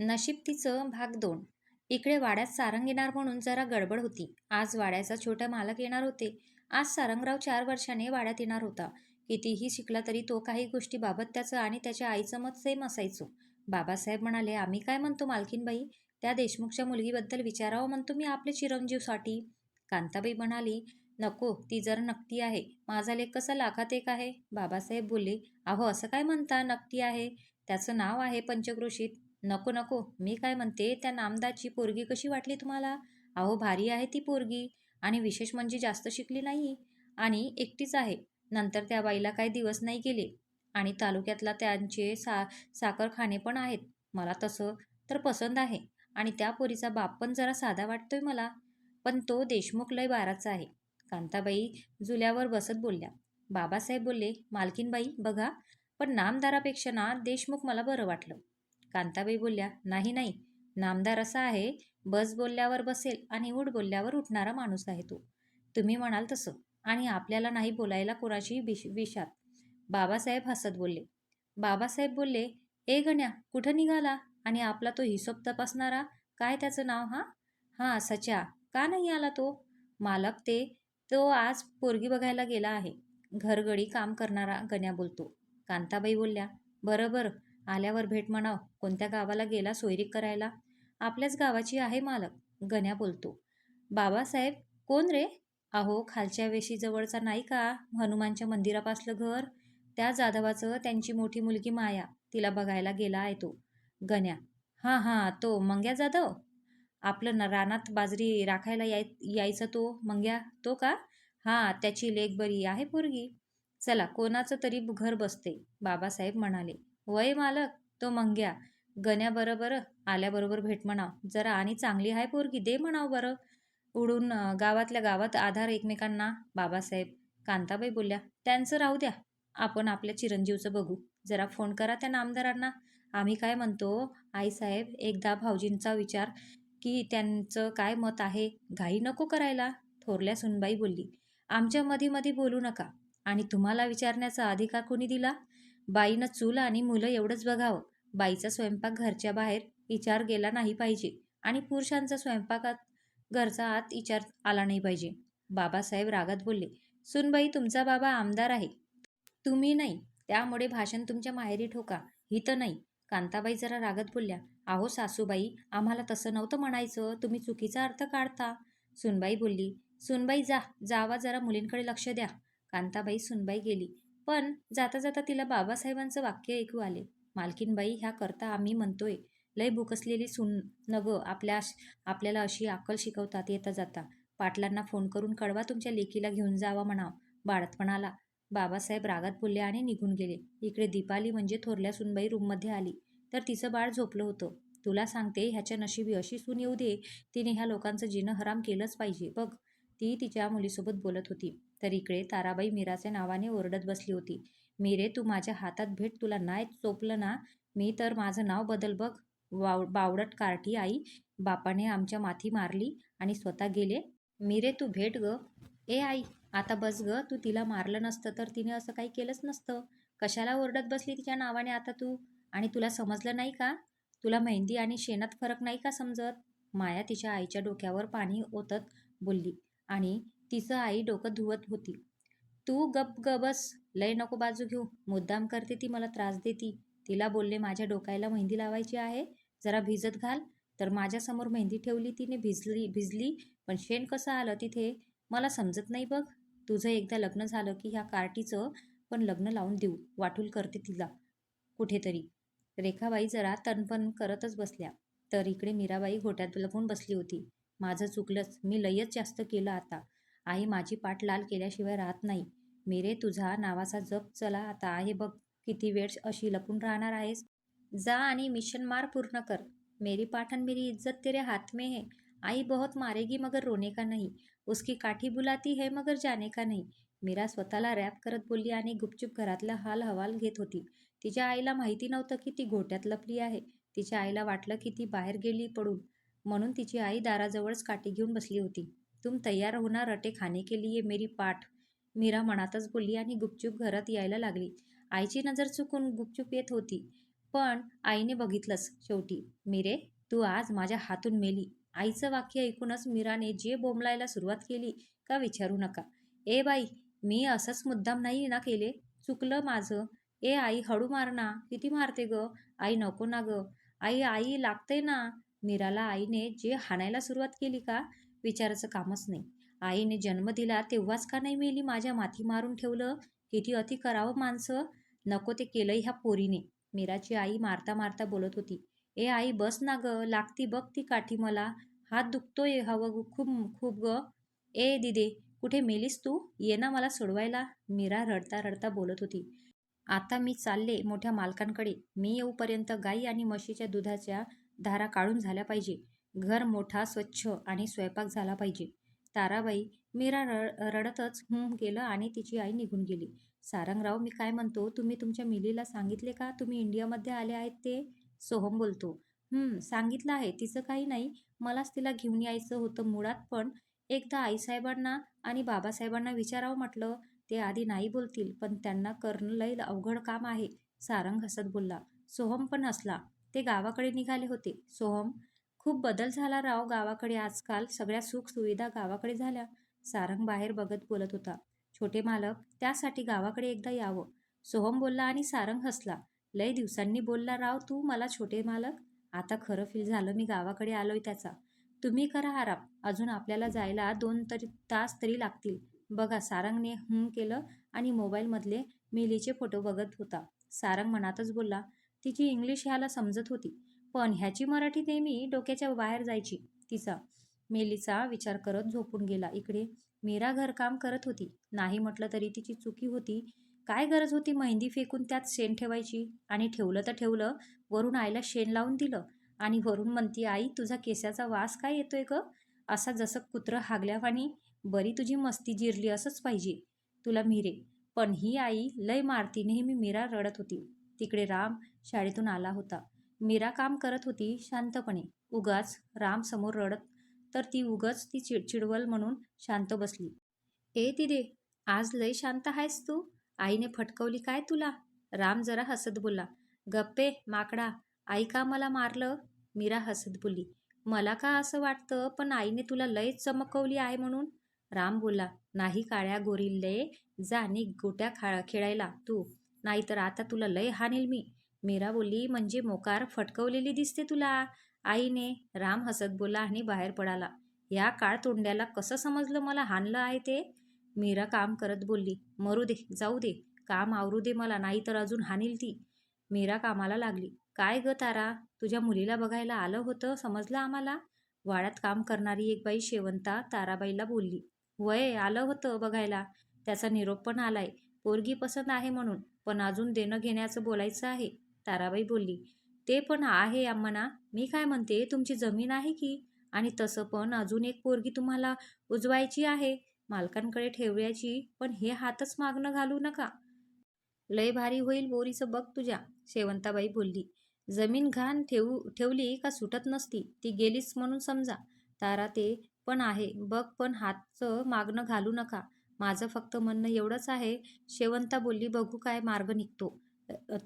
नशीब तिचं भाग दोन. इकडे वाड्यात सारंग येणार म्हणून जरा गडबड होती. आज वाड्याचा छोटा मालक येणार होते. आज सारंगराव चार वर्षाने वाड्यात येणार होता. कितीही शिकला तरी तो काही गोष्टीबाबत त्याचं आणि त्याच्या आईचं मत सेम असायचो. बाबासाहेब म्हणाले आम्ही काय म्हणतो मालकीनबाई? त्या देशमुखच्या मुलगीबद्दल विचारावं म्हणतो मी आपले चिरंजीवसाठी. कांताबाई म्हणाली नको ती जर नक्की आहे माझा लेख कसा लाखात एक आहे? बाबासाहेब बोलले अहो असं काय म्हणता नक्की आहे? त्याचं नाव आहे पंचक्रोशीत. नको नको. मी काय म्हणते त्या नामदाची पोरगी कशी वाटली तुम्हाला? अहो भारी आहे ती पोरगी. आणि विशेष म्हणजे जास्त शिकली नाही. आणि एकटीच आहे. नंतर त्या बाईला काही दिवस नाही गेले. आणि तालुक्यातला त्यांचे सा साखरखाने पण आहेत. मला तसं तर पसंत आहे. आणि त्या पोरीचा बाप पण जरा साधा वाटतोय मला. पण तो देशमुख लय बाराचा आहे. कांताबाई जुल्यावर बसत बोलल्या. बाबासाहेब बोलले मालकीनबाई बघा. पण नामदारापेक्षा ना देशमुख मला बरं वाटलं. कांताबाई बोलल्या नाही नाही. नामदार असा आहे बस बोलल्यावर बसेल आणि उठ बोलल्यावर उठणारा माणूस आहे तो. तुम्ही म्हणाल तसं. आणि आपल्याला नाही बोलायला कोणाची विश विषात बाबासाहेब हसत बोलले. बाबासाहेब बोलले ए गण्या कुठं निघाला? आणि आपला तो हिशोब तपासणारा? काय त्याचं नाव हा? हां सच्या. का नाही आला तो? मालक ते. तो आज पोरगी बघायला गेला आहे. घरगडी काम करणारा गण्या बोलतो. कांताबाई बोलल्या बरं बरं. आल्यावर भेट म्हणाव कोणत्या गावाला गेला सोयरीक करायला? आपल्याच गावाची आहे मालक गण्या बोलतो. बाबासाहेब कोण रे? अहो खालच्या वेशी जवळचा नाही का? हनुमानच्या मंदिरापासलं घर? त्या जाधवाचं त्यांची मोठी मुलगी माया तिला बघायला गेला आहे तो. गण्या हां हां तो मंग्या जाधव? आपलं ना रानात बाजरी राखायला याय यायचा तो मंग्या तो का? हां त्याची लेख बरी आहे पोरगी. चला कोणाचं तरी घर बसते बाबासाहेब म्हणाले. वय मालक तो मंग्या. गण्या बरं बरं आल्याबरोबर भेट म्हणाव. जरा आणि चांगली आहे पोरगी दे म्हणाव बरं. उडून गावातल्या गावात आधार एकमेकांना बाबासाहेब. कांताबाई बोलल्या त्यांचं राहू द्या. आपण आपल्या चिरंजीवचं बघू. जरा फोन करा त्या नामदारांना. आम्ही काय म्हणतो आईसाहेब एकदा भाऊजींचा विचार की त्यांचं काय मत आहे? घाई नको करायला थोरल्या सुनबाई बोलली. आमच्या मध्ये मध्ये बोलू नका. आणि तुम्हाला विचारण्याचा अधिकार कोणी दिला? बाईनं चूल आणि मुलं एवढंच बघावं. बाईचा स्वयंपाक घरच्या बाहेर विचार गेला नाही पाहिजे आणि पुरुषांचा स्वयंपाकात घरचा आत विचार आला नाही पाहिजे. बाबासाहेब रागात बोलले सुनबाई तुमचा बाबा आमदार आहे. तुम्ही नाही. त्यामुळे भाषण तुमच्या माहेरी ठोका. ही तर नाही. कांताबाई जरा रागत बोलल्या अहो सासूबाई आम्हाला तसं नव्हतं म्हणायचं. तुम्ही चुकीचा अर्थ काढता. सुनबाई बोलली सुनबाई जा जावा जरा मुलींकडे लक्ष द्या. कांताबाई सुनबाई गेली. पण जाता जाता तिला बाबासाहेबांचं वाक्य ऐकू आले. मालकीनबाई ह्या करता आम्ही म्हणतोय. लय भूकसलेली सुन नग आपल्या आपल्याला अशी अक्कल शिकवतात येता जाता पाटलांना फोन करून कळवा तुमच्या लेकीला घेऊन जावा म्हणाव. बाळतपणाला बाबासाहेब रागात बोलले आणि निघून गेले. इकडे दीपाली म्हणजे थोरल्या सुनबाई रूममध्ये आली. तर तिचं बाळ झोपलं होतं. तुला सांगते ह्याच्या नशिबी अशी सून येऊ दे. तिने ह्या लोकांचं जीणं हराम केलंच पाहिजे. बघ. ती तिच्या मुलीसोबत बोलत होती. तर इकडे ताराबाई मीराच्या नावाने ओरडत बसली होती. मीरे तू माझ्या हातात भेट तुला नाही चोपलं ना? मी तर माझं नाव बदल बघ. वाव बावडट कार्टी आई बापाने आमच्या माथी मारली आणि स्वतः गेले. मीरे तू भेट ग. ए आई आता बस ग. तू तिला मारलं नसतं तर तिने असं काही केलंच नसतं. कशाला ओरडत बसली तिच्या नावाने आता तू? आणि तुला समजलं नाही का? तुला मेहंदी आणि शेणात फरक नाही का समजत? माया तिच्या आईच्या डोक्यावर पाणी ओतत बोलली. आणि तिचं आई डोकं धुवत होती. तू गप गबस लय नको बाजू घेऊ. मुद्दाम करते ती मला त्रास देती. तिला बोलले माझ्या डोक्याला मेहंदी लावायची आहे. जरा भिजत घाल. तर माझ्यासमोर मेहंदी ठेवली तिने भिजली भिजली. पण शेण कसं आलं तिथे मला समजत नाही बघ. तुझं एकदा लग्न झालं की ह्या कार्टीचं पण लग्न लावून देऊ. वाटूल करते तिला. कुठेतरी. रेखाबाई जरा तणपण करतच बसल्या. तर इकडे मीराबाई घोट्यात लपून बसली होती. माझं चुकलंच. मी लयच जास्त केलं आता. आई माझी पाठ लाल केल्याशिवाय राहत नाही. मेरे तुझा नावाचा जप चला आता आहे बघ किती वेळ अशी लपून राहणार आहेस? जा आणि मिशन मार पूर्ण कर. मेरी पाठन मेरी इज्जत तेरे हाथ में है. आई बहुत मारेगी मगर रोने का नहीं. उसकी काठी बुलाती है मगर जाने का नाही. मीरा स्वतःला रॅप करत बोलली आणि गुपचूप घरातला हाल हवाल घेत होती. तिच्या आईला माहिती नव्हतं की ती घोट्यात लपली आहे. तिच्या आईला वाटलं की ती बाहेर गेली पडून. म्हणून तिची आई दाराजवळच काठी घेऊन बसली होती. तुम तयार होणार रटे खाने के लिए मेरी पाठ. मीरा मनातच बोलली आणि गुपचूप घरात यायला लागली. आईची नजर चुकून गुपचूप येत होती. पण आईने बघितलंच शेवटी. मीरे तू आज माझ्या हातून मेली. आईचं वाक्य ऐकूनच मीराने जे बोंबलायला सुरुवात केली का विचारू नका. ए बाई मी असंच मुद्दाम नाही ना केले? चुकलं माझं. ए आई हळू मार ना. किती मारते ग? आई नको ना ग. आई आई लागते ना. मीराला आईने जे हाणायला सुरुवात केली का? विचारायचं कामच नाही. आईने जन्म दिला तेव्हाच का नाही मेली माझ्या माथी मारून ठेवलं? किती अति करावं माणसं? नको ते केलंय ह्या पोरीने. मीराची आई मारता मारता बोलत होती. ए आई बस ना ग. लागती बघ ती काठी मला. हात दुखतोय हवं खूप खूप ग. ए दिदे कुठे मेलीस तू? ये ना मला सोडवायला. मीरा रडता रडता बोलत होती. आता मी चालले मोठ्या मालकांकडे. मी येऊपर्यंत गाई आणि म्हशीच्या दुधाच्या धारा काढून झाल्या पाहिजे. घर मोठा स्वच्छ आणि स्वयंपाक झाला पाहिजे. ताराबाई मीरा रड रडतच हुं केलं आणि तिची आई निघून गेली. सारंगराव मी काय म्हणतो? तुम्ही तुमच्या मिलीला सांगितले का? तुम्ही इंडियामध्ये आले आहेत ते? सोहम बोलतो. सांगितलं आहे. तिचं काही नाही. मलाच तिला घेऊन यायचं होतं मुळात पण एकदा आईसाहेबांना आणि बाबासाहेबांना विचारावं म्हटलं ते आधी नाही बोलतील पण त्यांना करणं लय अवघड काम आहे सारंग हसत बोलला. सोहम पण हसला. ते गावाकडे निघाले होते. सोहम खूप बदल झाला राव गावाकडे आजकाल. सगळ्या सुखसुविधा गावाकडे झाल्या. सारंग बाहेर बघत बोलत होता. छोटे मालक त्यासाठी गावाकडे एकदा यावं. सोहम बोलला आणि सारंग हसला. लय दिवसांनी बोलला राव तू मला छोटे मालक? आता खरं फील झालं मी गावाकडे आलोय त्याचा. तुम्ही करा आराम. अजून आपल्याला जायला दोन तरी तास तरी लागतील. बघा सारंगने हं केलं आणि मोबाईलमधले मिलीचे फोटो बघत होता. सारंग मनातच बोलला तिची इंग्लिश ह्याला समजत होती. पण ह्याची मराठी नेहमी डोक्याच्या बाहेर जायची. तिचा मेलीचा विचार करत झोपून गेला. इकडे मीरा घरकाम करत होती. नाही म्हटलं तरी तिची चुकी होती. काय गरज होती मेहंदी फेकून त्यात शेण ठेवायची? आणि ठेवलं तर ठेवलं वरून आईला शेण लावून दिलं. आणि वरून म्हणती आई तुझा केसाचा वास काय येतोय ग? असा जसं कुत्रं हागल्यावानी बरी तुझी मस्ती जिरली असंच पाहिजे. तुला मिरे. पण ही आई लय मारती. नेहमी मीरा रडत होती. तिकडे राम शाळेतून आला होता. मीरा काम करत होती शांतपणे. उगाच राम समोर रडत तर ती उगाच ती चिड चिडवल म्हणून शांत बसली. ए दिदे आज लय शांत आहेस तू? आईने फटकवली काय तुला राम जरा हसत बोलला. गप्पे माकडा आई का मला मारलं मीरा हसत बोलली. मला का असं वाटतं पण आईने तुला लयच चमकवली आहे म्हणून राम बोलला. नाही काळ्या गोरिल्ले जा नि गोट्या खा खेळायला तू. नाहीतर आता तुला लय हानेल मी. मीरा बोलली म्हणजे मोकार फटकवलेली दिसते तुला? आईने राम हसत बोलला आणि बाहेर पडाला. या काळ तोंड्याला कसं समजलं मला हाणलं आहे ते? मीरा काम करत बोलली मरू दे जाऊ दे काम आवरू दे मला नाही तर अजून हानील ती. मीरा कामाला लागली. काय ग तारा तुझ्या मुलीला बघायला आलं होतं समजलं आम्हाला? वाड्यात काम करणारी एक बाई शेवंता ताराबाईला बोलली वय आलं होतं बघायला. त्याचा निरोप पण आलाय. पोरगी पसंत आहे म्हणून पण अजून देणं घेण्याचं बोलायचं आहे. ताराबाई बोलली ते पण आहे अम्मना मी काय म्हणते तुमची जमीन आहे की? आणि तसं पण अजून एक पोरगी तुम्हाला उजवायची आहे मालकांकडे ठेवण्याची पण हे हातच मागणं घालू नका. लय भारी होईल बोरीचं बघ तुझ्या शेवंताबाई बोलली. जमीन घाण ठेवू ठेवली का सुटत नसती ती गेलीच म्हणून समजा. तारा ते पण आहे बघ पण हातचं मागणं घालू नका. माझं फक्त म्हणणं एवढंच आहे. शेवंता बोलली बघू काय मार्ग निघतो.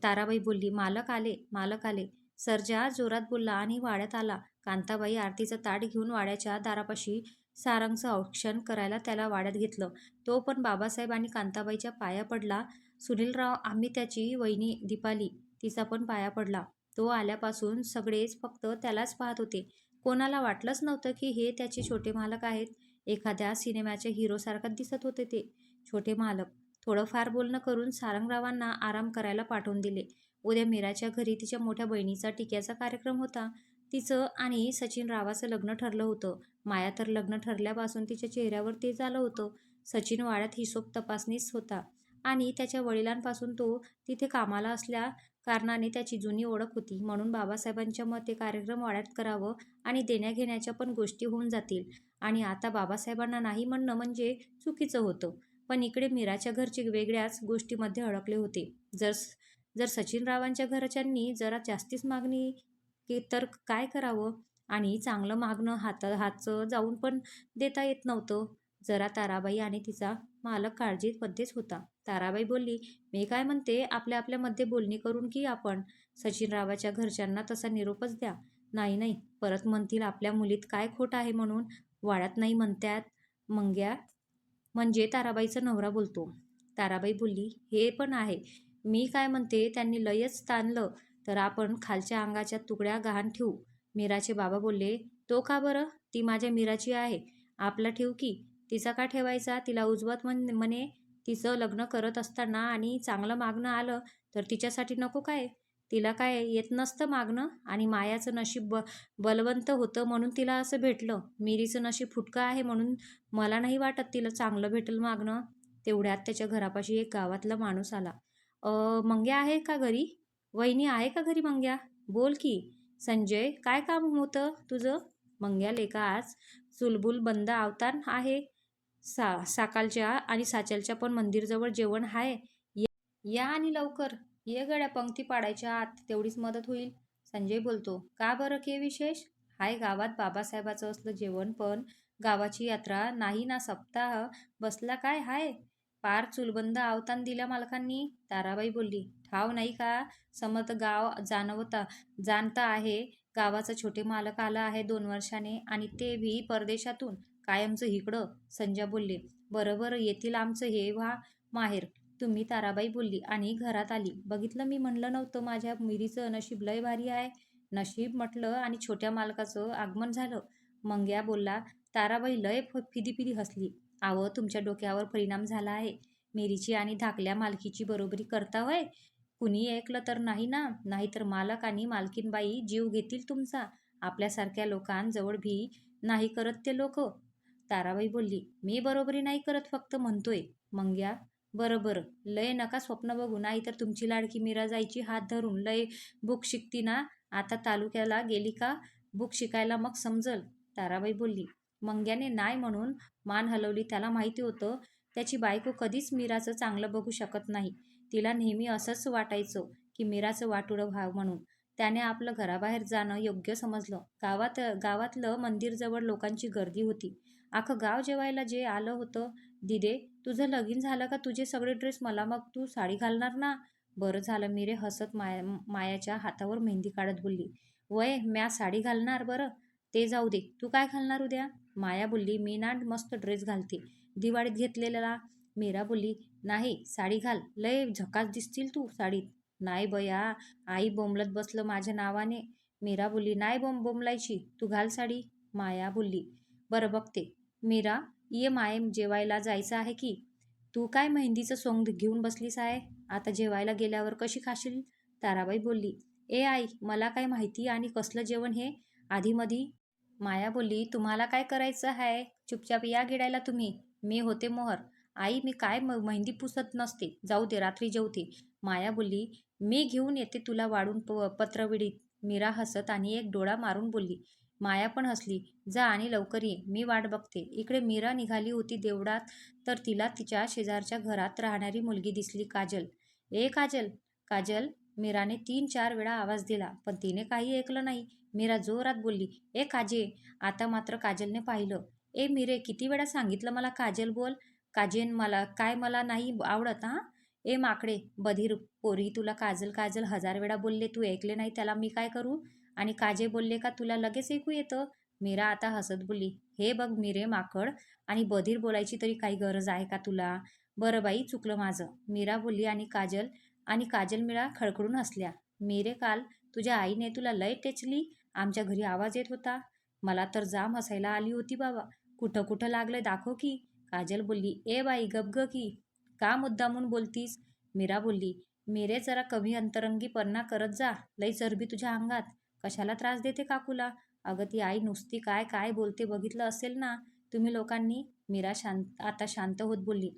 ताराबाई बोलली मालक आले मालक आले. सर्जा जोरात बोलला आणि वाड्यात आला कांताबाई आरतीचं ताट घेऊन वाड्याच्या दारापाशी सारंगचं औक्षण करायला त्याला वाड्यात घेतलं. तो पण बाबासाहेब आणि कांताबाईच्या पाया पडला. सुनीलराव आम्ही त्याची वहिनी दीपाली तिचा पण पाया पडला. तो आल्यापासून सगळेच फक्त त्यालाच पाहत होते. कोणाला वाटलंच नव्हतं की हे त्याचे छोटे मालक आहेत. एखाद्या सिनेमाच्या हिरोसारखं दिसत होते ते. छोटे मालक थोडंफार बोलणं करून सारंगरावांना आराम करायला पाठवून दिले. उद्या मीराच्या घरी तिच्या मोठ्या बहिणीचा टिक्याचा कार्यक्रम होता. तिचं आणि सचिन रावाचं लग्न ठरलं होतं. माया तर लग्न ठरल्यापासून तिच्या चेहऱ्यावर ते झालं होतं. सचिन वाड्यात हिशोब तपासणीस होता आणि त्याच्या वडिलांपासून तो तिथे कामाला असल्या कारणाने त्याची जुनी ओळख होती. म्हणून बाबासाहेबांच्या मते कार्यक्रम वाड्यात करावं आणि देण्याघेण्याच्या पण गोष्टी होऊन जातील. आणि आता बाबासाहेबांना नाही म्हणणं म्हणजे चुकीचं होतं. पण इकडे मीराच्या घरचे वेगळ्याच गोष्टीमध्ये अडकले होते. जर जर सचिनरावांच्या घरच्यांनी जरा जास्तीच मागणी की तर काय करावं? आणि चांगलं मागणं हात हातचं जाऊन पण देता येत नव्हतं. जरा ताराबाई आणि तिचा मालक काळजीमध्येच होता. ताराबाई बोलली मी काय म्हणते? आपल्या आपल्यामध्ये बोलणी करून की आपण? सचिनरावाच्या घरच्यांना तसा निरोपच द्या. नाही नाही. परत म्हणतील आपल्या मुलीत काय खोट आहे म्हणून? वाड्यात नाही म्हणत्यात. मंग्या म्हणजे ताराबाईचा नवरा बोलतो. ताराबाई बोलली हे पण आहे. मी काय म्हणते त्यांनी लयच ताणलं. तर आपण खालच्या अंगाच्या तुकड्या गहाण ठेवू. मीराचे बाबा बोलले तो का बरं? ती माझ्या मीराची आहे. आपला ठेवू की? तिचा का ठेवायचा? तिला उजवत म्हण म्हणे. तिचं लग्न करत असताना आणि चांगलं मागणं आलं तर तिच्यासाठी नको काय? तिला काय येत नसतं मागणं आणि मायाचं नशीब ब बलवंत होतं म्हणून तिला असं भेटलं. मिरीचं नशीब फुटकं आहे म्हणून मला नाही वाटत तिला चांगलं भेटेल मागणं. तेवढ्यात त्याच्या घरापाशी एक गावातला माणूस आला. अ मंग्या आहे का घरी? वहिनी आहे का घरी मंग्या? बोल की. संजय काय काम होतं तुझं? मंग्या लेखा आज चुलबुल बंद आवतान आहे. सा साकालच्या आणि साचलच्या पण मंदिरजवळ जेवण आहे या- या आणि लवकर. ये गड्या पंक्ती पाडायच्या आत तेवढीच मदत होईल. संजय बोलतो का बरं के विशेष? हाय गावात बाबासाहेबाचं असलं जेवण पण गावाची यात्रा नाही ना सप्ताह. बसला काय हाय? पार चुलबंद आवतान दिल्या मालकांनी. ताराबाई बोलली ठाव नाही का? समत गाव जाणवता जाणता आहे. गावाचा छोटे मालक आला आहे दोन वर्षाने आणि ते भी परदेशातून. कायमचं इकडं. संजय बोलले बरोबर येतील आमचं हे व्हा माहेर. तुम्ही ताराबाई बोलली आणि घरात आली. बघितलं मी म्हणलं नव्हतं माझ्या मिरीचं नशीब लय भारी आहे. नशीब म्हटलं आणि छोट्या मालकाचं आगमन झालं. मंग्या बोलला ताराबाई लय फ- फिदी फिदी हसली. आव तुमच्या डोक्यावर परिणाम झाला आहे. मिरीची आणि धाकल्या मालकीची बरोबरी करता होय? कुणी ऐकलं तर नाही ना? नाहीतर मालक आणि मालकीनबाई जीव घेतील तुमचा. आपल्यासारख्या लोकांजवळ भी नाही करत ते लोक. ताराबाई बोलली मी बरोबरी नाही करत फक्त म्हणतोय. मंग्या बरं बरं लय नका स्वप्न बघू. नाही तर तुमची लाडकी मीरा जायची हात धरून. लय बुक शिकती ना. आता तालुक्याला गेली का? बुक शिकायला मग समजल ताराबाई बोलली. मंग्याने नाही म्हणून मान हलवली. त्याला माहिती होतं त्याची बायको कधीच मीराचं चांगलं बघू शकत नाही. तिला नेहमी असंच वाटायचं की मीराचं वाटुळं भाव म्हणून. त्याने आपलं घराबाहेर जाणं योग्य समजलं. गावात गावातलं मंदिरजवळ लोकांची गर्दी होती. अख्खं गाव जेवायला जे आलं होतं दिदे तुझं लगीन झालं का? तुझे सगळे ड्रेस मला मग तू साडी घालणार ना? बरं झालं मी रे हसत माया मायाच्या हातावर मेहंदी काढत बोलली. वय म्या साडी घालणार बरं. ते जाऊ दे. तू काय घालणार उद्या? माया बोलली मी ना मस्त ड्रेस घालते. दिवाळीत घेतलेला. मीरा बोलली नाही साडी घाल. लय झकास दिसतील तू साडीत. नाही बया आई बोंबलत बसलं माझ्या नावाने. मीरा बोलली नाही बोंब बोंबलायची. तू घाल साडी. माया बोलली बरं बघते. मीरा ये माये जेवायला जायचं आहे की? तू काय मेहंदीचं सोंग घेऊन बसलीस आहे? आता जेवायला गेल्यावर कशी खाशील? ताराबाई बोलली. ए आई मला काय माहिती आणि कसलं जेवण हे? आधीमधी माया बोलली तुम्हाला काय करायचं आहे? चुपचाप या गिडायला तुम्ही. मी होते मोहर. आई मी काय म मेहंदी पुसत नसते. जाऊ दे रात्री जेवते. माया बोलली मी घेऊन येते तुला वाढून प पत्रविडीत. मीरा हसत आणि एक डोळा मारून बोलली. माया पण हसली. जा आणि लवकर ये. मी वाट बघते. इकडे मीरा निघाली होती देवडात तर तिला तिच्या शेजारच्या घरात राहणारी मुलगी दिसली काजल. ए काजल. काजल. मीराने तीन चार वेळा आवाज दिला पण तिने काही ऐकलं नाही. मीरा जोरात बोलली ए काजे. आता मात्र काजलने पाहिलं. ए मीरे किती वेळा सांगितलं मला काजल बोल? काजेन मला काय मला नाही आवडत हां? ए माकडे बधीर पोरी तुला काजल काजल हजार वेळा बोलले तू ऐकले नाही त्याला मी काय करू? आणि काजे बोलले का तुला लगेच ऐकू येतं? मीरा आता हसत बोलली हे बघ मिरे माकड आणि बधीर बोलायची तरी काही गरज आहे का तुला? बरं बाई चुकलं माझं. मीरा बोलली आणि काजल आणि काजल मीरा खडखडून हसल्या मीरे काल तुझ्या आईने तुला लय टेचली आमच्या घरी आवाज येत होता. मला तर जाम हसायला आली होती बाबा. कुठं कुठं लागलं दाखव की. काजल बोलली ए बाई गप ग की. का मुद्दामून बोलतीस? मीरा बोलली मेरे जरा कमी अंतरंगीपणा करत जा लई चरबी तुझ्या अंगात. कशाला त्रास देते काकूला? अगं ती आई नुसती काय काय बोलते बघितलं असेल ना तुम्ही लोकांनी मीरा शांत आता शांत होत बोलली.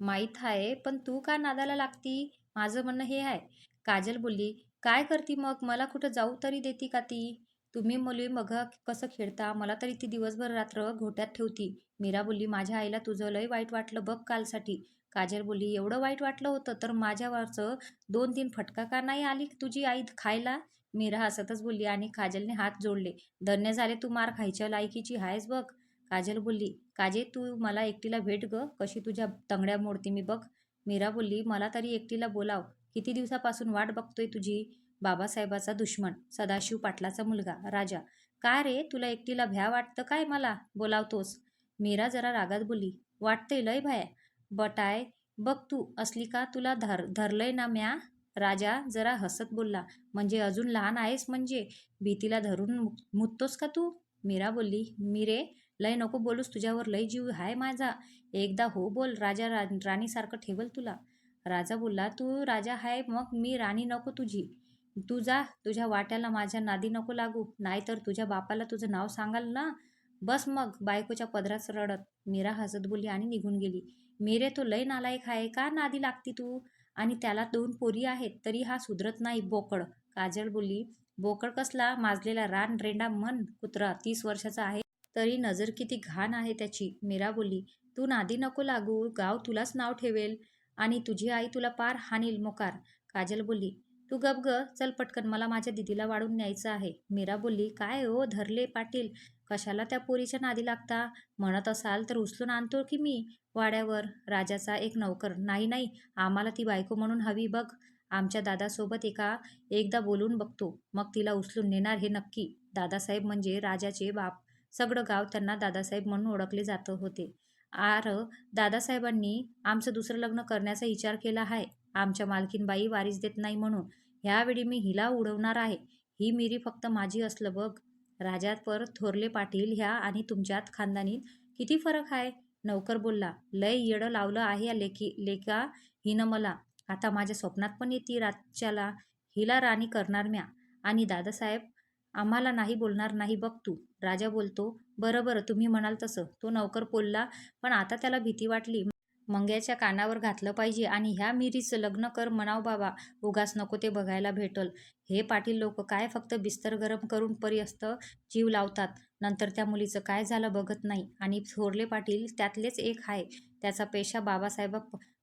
माहीत आहे पण तू का नादाला लागती? माझं म्हणणं हे आहे काजल बोलली काय करती मग? मला कुठं जाऊ तरी देती का ती? तुम्ही मुली मग कसं खेळता? मला तरी ती दिवसभर रात्र घोट्यात ठेवती. मीरा बोलली माझ्या आईला तुझं लय वाईट वाटलं बघ कालसाठी. काजल बोलली एवढं वाईट वाटलं होतं तर माझ्यावरचं दोन तीन फटका का नाही आली तुझी आई खायला? मीरा हसतच बोलली आणि काजलने हात जोडले. धन्य झाले तू मार खायच्या लायकीची आहेस बघ. काजल बोलली काजे तू मला एकटीला भेट ग कशी तुझ्या तंगड्या मोडते मी बघ. मीरा बोलली मला तरी एकटीला बोलाव. किती दिवसापासून वाट बघतोय तुझी? बाबासाहेबाचा दुश्मन सदाशिव पाटलाचा मुलगा राजा. काय रे तुला एकटीला भ्या वाटतं काय मला? बोलावतोस. मीरा जरा रागात बोलली वाटतंय लय भाया. बटाय बघ तू असली का तुला धर धरलंय ना म्या? राजा जरा हसत बोलला म्हणजे अजून लहान आहेस म्हणजे? भीतीला धरून मु- मुततोस का तू? मीरा बोलली मीरे लय नको बोलूस तुझ्यावर लय जीव हाय माझा. एकदा हो बोल राजा रा राणीसारखं ठेवल तुला. राजा बोलला तू राजा हाय मग मी राणी नको तुझी. तू जा तुझ्या वाट्याला माझ्या नादी नको लागू. नाहीतर तुझ्या बापाला तुझं नाव सांगाल ना? बस मग बायकोच्या पदरात रडत मीरा हसत बोलली आणि निघून गेली. मेरे तो लय नालायक आहे का नादी लागती तू? आणि त्याला दोन पोरी आहेत तरी हा सुधरत नाही. बोकड काजल बोलली बोकड कसला माजलेला रान रेंडा मन कुत्रा तीस वर्षाचा आहे तरी नजर किती घाण आहे त्याची. मीरा बोलली तू नादी नको लागू गाव तुलाच नाव ठेवेल आणि तुझी आई तुला पार हानील मोकार. काजल बोलली तू गप ग चल पटकन मला माझ्या दिदीला वाढून न्यायचं आहे. मीरा बोलली काय हो धरले पाटील कशाला त्या पोरीच्या नादी लागता? म्हणत असाल तर उचलून आणतो की मी? वाड्यावर. राजाचा एक नौकर. नाही नाही. आम्हाला ती बायको म्हणून हवी बघ. आमच्या दादासोबत एका एकदा बोलून बघतो. मग तिला उचलून नेणार हे नक्की. दादासाहेब म्हणजे राजाचे बाप. सगळं गाव त्यांना दादासाहेब म्हणून ओळखले जात होते. आर दादासाहेबांनी आमचं दुसरं लग्न करण्याचा विचार केला आहे आमच्या मालकीनबाई वारीस देत नाही म्हणून. ह्यावेळी मी हिला उडवणार आहे. ही मिरी फक्त माझी असलं बघ. राजात पर थोरले पाटील ह्या आणि तुमच्यात खानदानीत किती फरक आहे नौकर बोलला लय येडं लावलं आहे या लेखी लेखा हिनं मला. आता माझ्या स्वप्नात पण येते रातच्याला. हिला राणी करणार म्या. आणि दादासाहेब आम्हाला नाही बोलणार नाही बघ तू. राजा बोलतो बरं बरं तुम्ही म्हणाल तसं. तो नौकर बोलला पण आता त्याला भीती वाटली. मंग्याच्या कानावर घातलं पाहिजे आणि ह्या मिरीचं लग्न कर म्हणाव बाबा उगाच नको ते बघायला भेटल. हे पाटील लोक काय फक्त बिस्तर गरम करून पर्यस्त जीव लावतात? नंतर त्या मुलीचं काय झालं बघत नाही. आणि थोरले पाटील त्यातलेच एक आहे त्याचा पेशा बाबासाहेब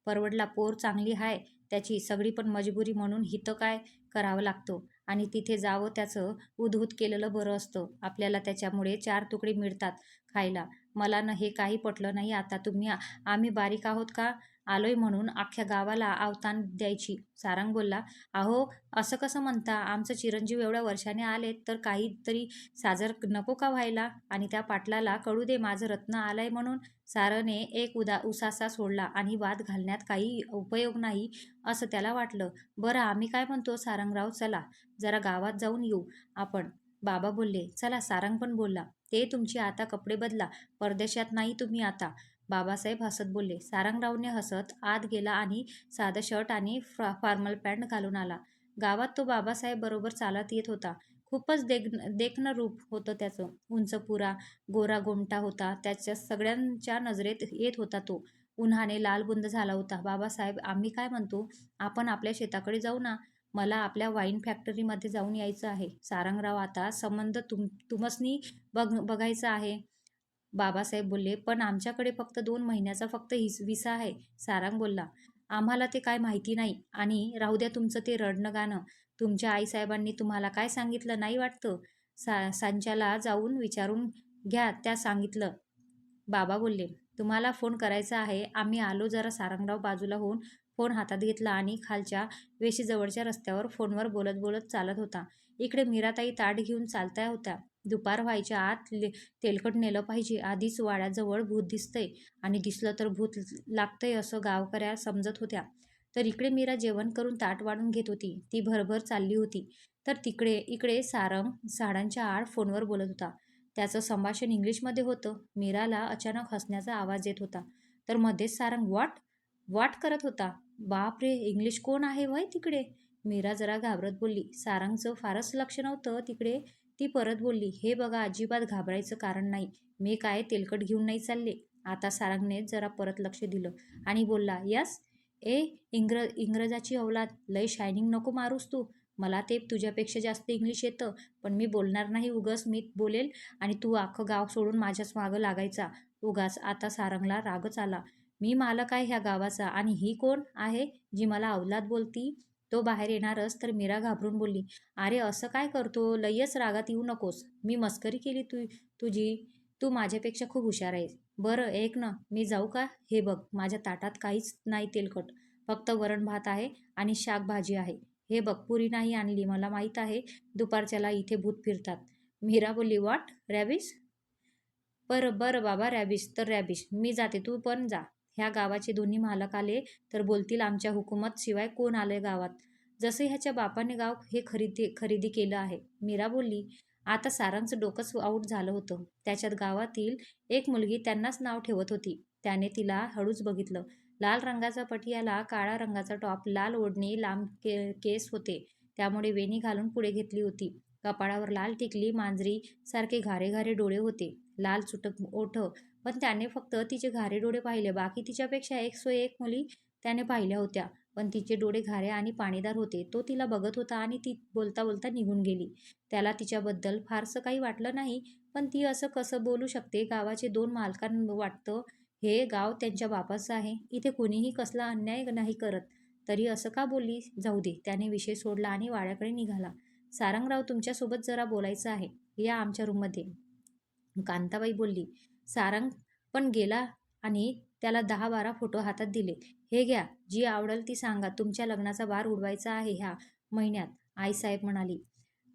परवडला पोर चांगली आहे त्याची सगळी पण मजबुरी म्हणून हितं काय करावं लागतो? आणि तिथे जावं त्याचं उधूत केलेलं बरं असतं. आपल्याला त्याच्यामुळे चार तुकडे मिळतात खायला. मला न हे काही पटलं नाही. आता तुम्ही आम्ही बारीक आहोत का? आलोय म्हणून अख्ख्या गावाला आवतान द्यायची. सारंग बोलला अहो असं कसं म्हणता? आमचं चिरंजीव एवढ्या वर्षाने आलेत तर काहीतरी साजर नको का व्हायला? आणि त्या पाटलाला कळू दे माझं रत्न आलंय म्हणून सारने एक उदा उसासा सोडला आणि वाद घालण्यात काही उपयोग नाही असं त्याला वाटलं. बरं आम्ही काय म्हणतो? सारंगराव चला. जरा गावात जाऊन येऊ आपण. बाबा बोलले चला. सारंग पण बोलला ते तुमची आता कपडे बदला. परदेशात नाही तुम्ही आता. बाबासाहेब हसत बोलले सारंगरावने हसत आत गेला आणि साधं शर्ट आणि फ्रा फॉर्मल पॅन्ट घालून आला. गावात तो बाबासाहेब बरोबर चालत येत होता. खूपच देख देखणं रूप होतं त्याचं. उंच पुरा गोरा गोमटा होता. त्याच्या सगळ्यांच्या नजरेत येत होता तो. उन्हाने लालबुंद झाला होता. बाबासाहेब आम्ही काय म्हणतो? आपण आपल्या शेताकडे जाऊ ना. मला आपल्या वाईन फॅक्टरीमध्ये जाऊन यायचं आहे. सारंगराव आता संबंध तुम तुमसनी बघ बघायचा आहे. बाबासाहेब बोलले पण आमच्याकडे फक्त दोन महिन्याचा फक्त हिस विसा आहे. सारंग बोलला आम्हाला ते काय माहिती नाही. आणि राहू द्या तुमचं ते रडणं गाणं. तुमच्या आईसाहेबांनी तुम्हाला काय सांगितलं नाही वाटतं? सा सांच्याला जाऊन विचारून घ्या त्या सांगितलं. बाबा बोलले तुम्हाला फोन करायचा आहे. आम्ही आलो जरा सारंगराव बाजूला होऊन फोन हातात घेतला आणि खालच्या वेशीजवळच्या रस्त्यावर फोनवर बोलत बोलत चालत होता. इकडे मीराताई ताट घेऊन चालत्या होत्या. दुपार व्हायच्या आत ले तेलकट नेलं पाहिजे. आधीच वाड्याजवळ भूत दिसतंय आणि दिसलं तर भूत लागतंय असं गावकऱ्या समजत होत्या. तर इकडे मीरा जेवण करून ताट वाढून घेत होती. ती भरभर चालली होती. तर तिकडे इकडे सारंग साडांच्या आड फोनवर बोलत होता. त्याचं संभाषण इंग्लिशमध्ये होतं. मीराला अचानक हसण्याचा आवाज येत होता. तर मध्येच सारंग वॉट वाट करत होता? बाप रे इंग्लिश कोण आहे वय तिकडे? मीरा जरा घाबरत बोलली. सारंगचं फारच लक्ष नव्हतं तिकडे. ती परत बोलली हे बघा अजिबात घाबरायचं कारण नाही. मी काय तेलकट घेऊन नाही चालले. आता सारंगने जरा परत लक्ष दिलं आणि बोलला यस ए इंग्र इंग्रजाची अवलाद लय शायनिंग नको मारूस तू. मला ते तुझ्यापेक्षा जास्त इंग्लिश येतं पण मी बोलणार नाही उगाच मी बोलेल आणि तू अख्खं गाव सोडून माझ्याच मागं लागायचा. उगाच आता सारंगला रागच आला. मी मालक आहे ह्या गावाचा आणि ही कोण आहे जी मला अवलाद बोलती? तो बाहेर येणारच तर मीरा घाबरून बोलली अरे असं काय करतो? लयच रागात येऊ नकोस. मी मस्करी केली तू तुझी. तू माझ्यापेक्षा खूप हुशार आहेस. बरं एक ना मी जाऊ का? हे बघ माझ्या ताटात काहीच नाही तेलकट. फक्त वरण भात आहे आणि शाकभाजी आहे. हे बघ पुरी नाही आणली. मला माहीत आहे दुपारच्याला इथे भूत फिरतात. मीरा बोलली वाट रॅबिस बरं बरं बाबा रॅबिस तर रॅबिस मी जाते. तू पण जा. ह्या गावाचे दोन्ही मालक आले तर बोलतील आमच्या हुकूमत शिवाय कोण आलंय गावात? जसं ह्याच्या बापाने गाव हे खरेदी खरेदी केलं आहे. मीरा बोलली आता सारांचं डोकंच आऊट झालं होतं. त्याच्यात गावातील एक मुलगी त्यांनाच नाव ठेवत होती. त्याने तिला हळूच बघितलं. लाल रंगाचा पटियाला काळा रंगाचा टॉप लाल ओढणी लांब के केस होते. त्यामुळे वेणी घालून पुढे घेतली होती. कपाळावर लाल टिकली मांजरी सारखे घारे घारे डोळे होते. लाल चुटक ओठ पण त्याने फक्त तिचे घारे डोळे पाहिले. बाकी तिच्यापेक्षा एक सो एक मुली त्याने पाहिल्या होत्या. पण तिचे डोळे घारे आणि पाणीदार होते. तो तिला बघत होता आणि ती बोलता बोलता निघून गेली. त्याला तिच्याबद्दल फारसं काही वाटलं नाही पण ती असं कसं बोलू शकते? गावाचे दोन मालकां वाटतं हे गाव त्यांच्या बापाचं आहे. इथे कुणीही कसला अन्याय नाही करत. तरी असं का बोलली? जाऊ दे. त्याने विषय सोडला आणि वाड्याकडे निघाला. सारंगराव तुमच्यासोबत जरा बोलायचं आहे. या आमच्या रूममध्ये कांताबाई बोलली सारंग पण गेला आणि त्याला दहा बारा फोटो हातात दिले. हे घ्या जी आवडल ती सांगा. तुमच्या लग्नाचा वार उडवायचा आहे ह्या महिन्यात आईसाहेब म्हणाली.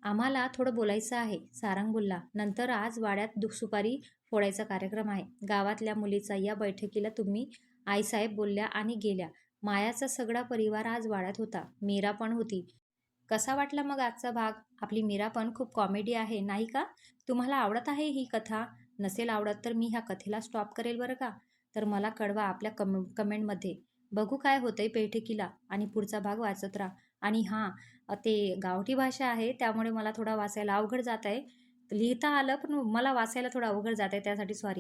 आम्हाला थोडं बोलायचं आहे सारंग बोलला. नंतर आज वाड्यात सुपारी फोडायचा कार्यक्रम आहे. गावातल्या मुलीचा या बैठकीला तुम्ही आईसाहेब बोलल्या आणि गेल्या. मायाचा सगळा परिवार आज वाड्यात होता. मीरा पण होती. कसा वाटला मग आजचा भाग? आपली मीरा पण खूप कॉमेडी आहे नाही का? तुम्हाला आवडत आहे ही कथा? नसेल आवडत तर मी ह्या कथेला स्टॉप करेल बरं का? तर मला कळवा आपल्या कम कमेंटमध्ये बघू काय होतंय बैठकीला आणि पुढचा भाग वाचत राहा. आणि हां ते गावठी भाषा आहे त्यामुळे मला थोडा वाचायला अवघड जात आहे लिहिता आलं पण मला वाचायला थोडं अवघड जात आहे त्यासाठी सॉरी